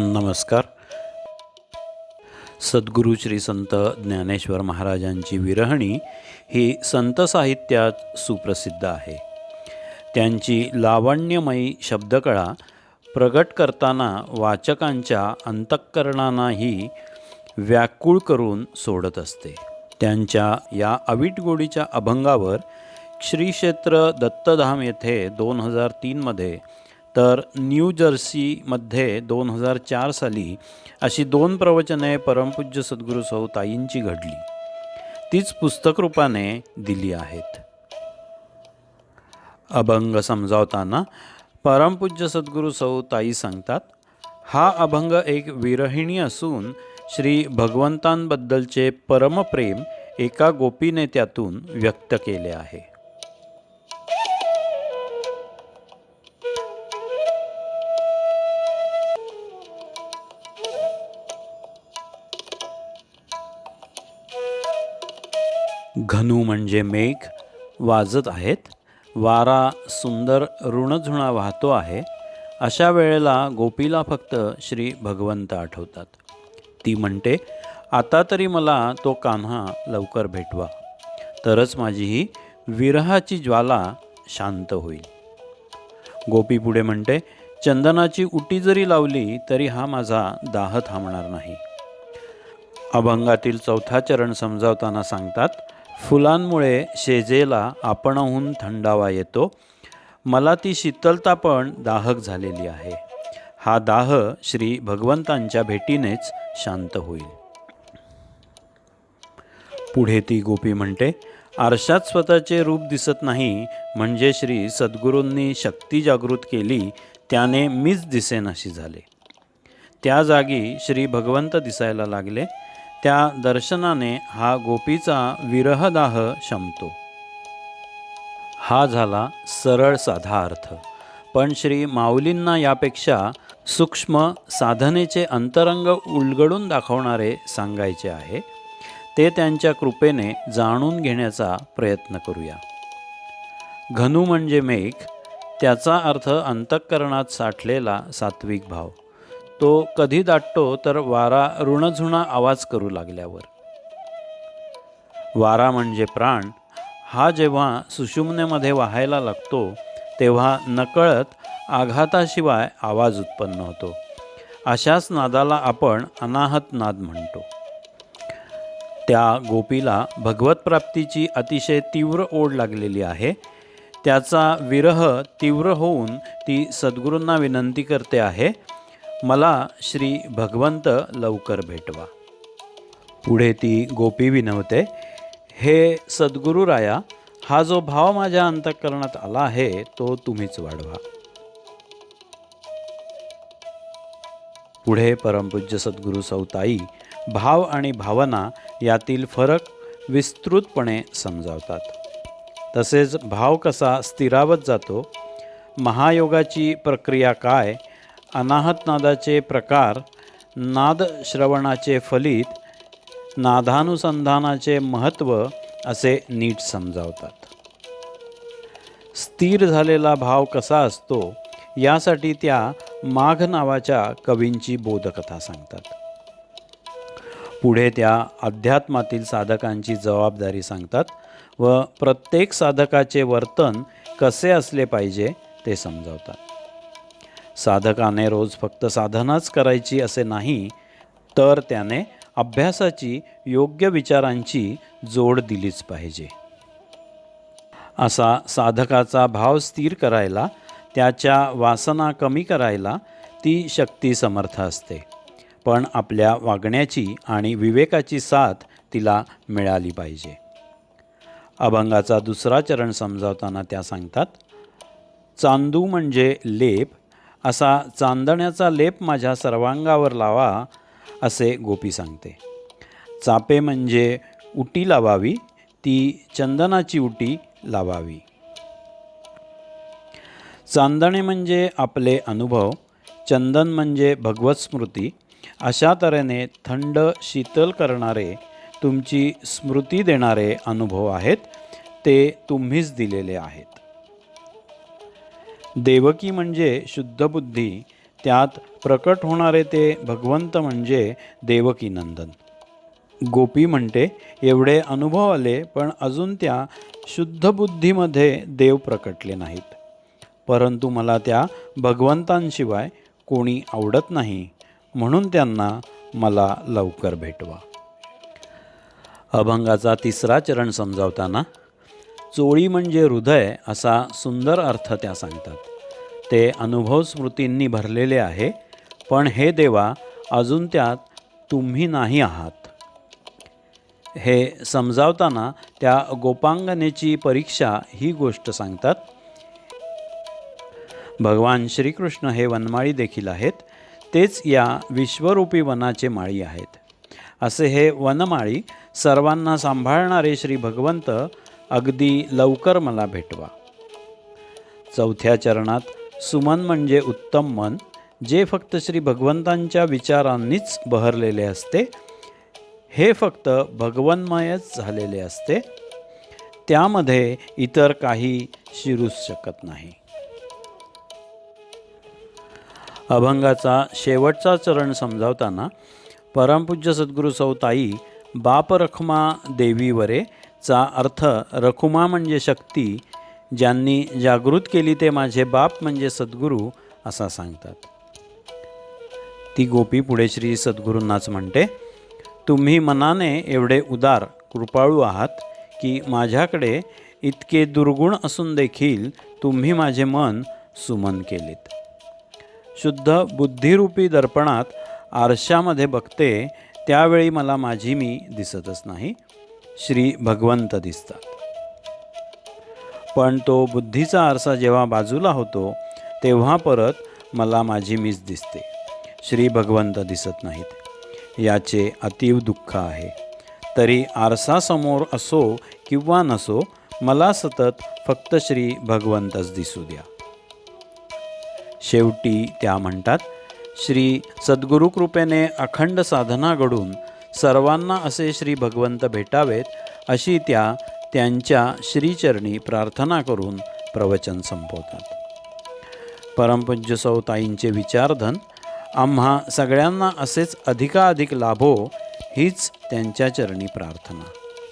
नमस्कार. सद्गुरू श्री संत ज्ञानेश्वर महाराजांची विरहणी ही संत साहित्यात सुप्रसिद्ध आहे. त्यांची लावण्यमयी शब्दकळा प्रगट करताना वाचकांच्या अंतःकरणांनाही व्याकुळ करून सोडत असते. त्यांच्या या अवीट गोडीच्या अभंगावर श्री क्षेत्र दत्तधाम येथे दोन हजार तीनमध्ये तर न्यू जर्सीमध्ये दोन हजार चार साली अशी दोन प्रवचने परमपूज्य सद्गुरू सौताईंची घडली. तीच पुस्तकरूपाने दिली आहेत. अभंग समजावताना परमपूज्य सद्गुरू सौताई सांगतात हा अभंग एक विरहिणी असून श्री भगवंतांबद्दलचे परमप्रेम एका गोपीने त्यातून व्यक्त केले आहे. घनू म्हणजे मेघ वाजत आहेत. वारा सुंदर ऋणझुणा वाहतो आहे. अशा वेळेला गोपीला फक्त श्री भगवंत आठवतात. ती म्हणते आता तरी मला तो कान्हा लवकर भेटवा. तरच माझी ही विरहाची ज्वाला शांत होईल. गोपी पुढे म्हणते चंदनाची उटी जरी लावली तरी हा माझा दाह थांबणार नाही. अभंगातील चौथा चरण समजावताना सांगतात फुलांमुळे शेजेला आपणहून थंडावा येतो. मला ती शीतलता पण दाहक झालेली आहे. हा दाह श्री भगवंतांच्या भेटीनेच शांत होईल. पुढे ती गोपी म्हणते आरशात स्वतःचे रूप दिसत नाही म्हणजे श्री सद्गुरूंनी शक्ती जागृत केली त्याने मीच दिसेनाशी झाले. त्या जागी श्री भगवंत दिसायला लागले. त्या दर्शनाने हा गोपीचा विरहदाह शमतो. हा झाला सरळ साधा अर्थ. पण श्री माऊलींना यापेक्षा सूक्ष्म साधनेचे अंतरंग उलगडून दाखवणारे सांगायचे आहे ते त्यांच्या कृपेने जाणून घेण्याचा प्रयत्न करूया. घनू म्हणजे मेघ त्याचा अर्थ अंतःकरणात साठलेला सात्विक भाव. तो कधी दाटतो तर वारा ऋणझुणा आवाज करू लागल्यावर. वारा म्हणजे प्राण. हा जेव्हा सुषुम्नेमध्ये वाहायला लागतो तेव्हा नकळत आघाताशिवाय आवाज उत्पन्न होतो. अशाच नादाला आपण अनाहत नाद म्हणतो. त्या गोपीला भगवतप्राप्तीची अतिशय तीव्र ओढ लागलेली आहे. त्याचा विरह तीव्र होऊन ती सद्गुरूंना विनंती करते आहे मला श्री भगवंत लवकर भेटवा. पुढे ती गोपी विनवते हे सद्गुरुराया हा जो भाव माझ्या अंतःकरणात आला आहे तो तुम्हीच वाढवा. पुढे परमपूज्य सद्गुरू सौताई भाव आणि भावना यातील फरक विस्तृतपणे समजावतात. तसेच भाव कसा स्थिरावत जातो महायोगाची प्रक्रिया काय अनाहत नादाचे प्रकार नाद श्रवणाचे फलित नादानुसंधानाचे महत्त्व असे नीट समजावतात. स्थिर झालेला भाव कसा असतो यासाठी त्या माघ नावाच्या कवींची बोधकथा सांगतात. पुढे त्या अध्यात्मातील साधकांची जबाबदारी सांगतात व प्रत्येक साधकाचे वर्तन कसे असले पाहिजे ते समजावतात. साधकाने रोज फक्त साधनाच करायची असे नाही तर त्याने अभ्यासाची योग्य विचारांची जोड दिलीच पाहिजे. असा साधकाचा भाव स्थिर करायला त्याच्या वासना कमी करायला ती शक्ती समर्थ असते. पण आपल्या वागण्याची आणि विवेकाची साथ तिला मिळाली पाहिजे. अभंगाचा दुसरा चरण समजावताना त्या सांगतात चांदू म्हणजे लेप असा चांदण्याचा लेप माझ्या सर्वांगावर लावा असे गोपी सांगते. चापे म्हणजे उटी लावावी ती चंदनाची उटी लावावी. चांदणे म्हणजे आपले अनुभव चंदन म्हणजे भगवत स्मृती अशा तऱ्हेने थंड शीतल करणारे तुमची स्मृती देणारे अनुभव आहेत ते तुम्हीच दिलेले आहेत. देवकी म्हणजे शुद्ध बुद्धी त्यात प्रकट होणारे ते भगवंत म्हणजे देवकीनंदन गोपी म्हणते एवढे अनुभव आले पण अजून त्या शुद्ध बुद्धीमध्ये देव प्रकटले नाहीत. परंतु मला त्या भगवंतांशिवाय कोणी आवडत नाही म्हणून त्यांना मला लवकर भेटवा. अभंगाचा तिसरा चरण समजावताना चोळी म्हणजे हृदय असा सुंदर अर्थ त्या सांगतात. ते अनुभव स्मृतींनी भरलेले आहे पण हे देवा अजून त्यात तुम्ही नाही आहात. हे समजावताना त्या गोपांगनेची परीक्षा ही गोष्ट सांगतात. भगवान श्रीकृष्ण हे वनमाळी देखील आहेत तेच या विश्वरूपी वनाचे माळी आहेत. असे हे वनमाळी सर्वांना सांभाळणारे श्री भगवंत अगदी लवकर मला भेटवा. चौथ्या चरणात सुमन म्हणजे उत्तम मन जे फक्त श्री भगवंतांच्या विचारांनीच बहरलेले असते हे फक्त भगवन्मयच झालेले असते त्यामध्ये इतर काही शिरूच शकत नाही. अभंगाचा शेवटचा चरण समजावताना परमपूज्य सद्गुरू सौताई बापरखमा देवीवरे चा अर्थ रखुमा म्हणजे शक्ती ज्यांनी जागृत केली ते माझे बाप म्हणजे सद्गुरू असा सांगतात. ती गोपी पुढे श्री सद्गुरूंनाच म्हणते तुम्ही मनाने एवढे उदार कृपाळू आहात की माझ्याकडे इतके दुर्गुण असून देखील तुम्ही माझे मन सुमन केलेत. शुद्ध बुद्धिरूपी दर्पणात आरशामध्ये बघते त्यावेळी मला माझी मी दिसतच नाही. श्री भगवंत दिसतात. पण तो बुद्धीचा आरसा जेव्हा बाजूला होतो तेव्हा परत मला माझी मीच दिसते. श्री भगवंत दिसत नाहीत. याचे अतीव दुःख आहे. तरी आरसासमोर असो किंवा नसो मला सतत फक्त श्री भगवंतच दिसू द्या. शेवटी त्या म्हणतात श्री सद्गुरुकृपेने अखंड साधना घडून सर्वांना असे श्री भगवंत भेटावेत अशी त्या त्यांच्या श्रीचरणी प्रार्थना करून प्रवचन संपवतात. परमपूज्य सौताईंचे विचारधन आम्हा सगळ्यांना असेच अधिकाधिक लाभो हीच त्यांच्या चरणी प्रार्थना.